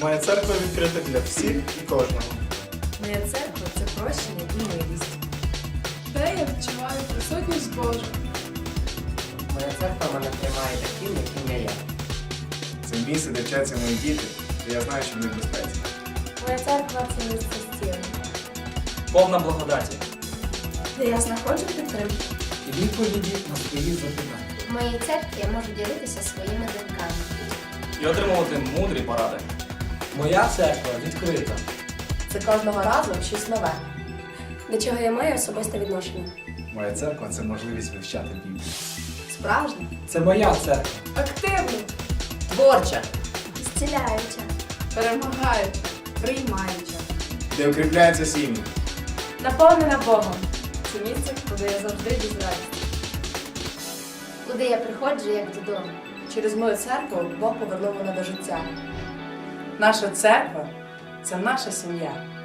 Моя церква відкрита для всіх і кожного. Моя церква це прощення і милість. Де я відчуваю присутність Божу. Моя церква мене приймає таким, яким я є. Це місце, де вчаться мої діти, і я знаю, що вони в безпеці. Моя церква це місце стіни. повна благодаті. Де я знаходжу підтримку. І відповіді на свої запитання. В моїй церкві я можу ділитися своїми думками. І отримувати мудрі поради. Моя церква відкрита. Це кожного разу щось нове, до чого я маю особисте відношення. Моя церква це можливість вивчати Біблію. Справжнє, Це моя церква. Активно, творче, Зціляюча. перемагають. приймаюче, Де укріпляються сім'ї. наповнена Богом. Це місце, куди я завжди з. Куди я приходжу, як додому. Через мою церкву Бог повернув мене до життя. Наша церква це наша сім'я.